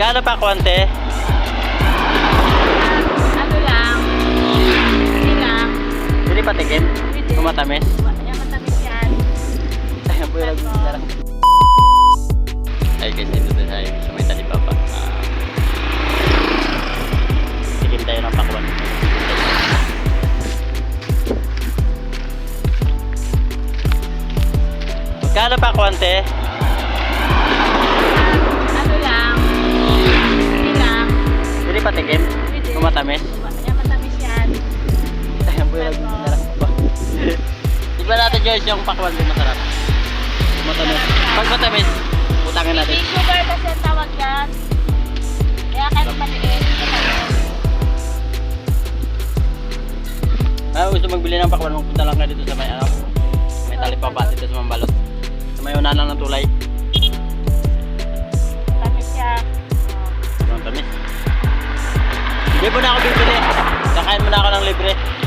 Magkano pa kwante? Ano lang? Hindi lang. Pwede patikim? Pwede. Kung matamis? Yan, matamis yan. Ayan po yung sarap. Ay guys, dito din tayo sa may talipapa. Ah, tikim tayo ng pakwan. Magkano pa kwante? Patikim? Pwede. Kung matamis? Yan, matamis yan. Ayan po yung sarap. Di ba natin Joyce yung pakwan din masarap? Matamis. Pag matamis, utangin natin. May sugar kasi ang tawag yan. Kaya kahit maliit. Ah, gusto magbili ng pakwan, magpunta lang kayo dito sa may ano, may talipapa dito sa Mambalot. Sa may unahan lang ng tulay. Hindi mo na ako bibili. Kakain mo na ako ng libre.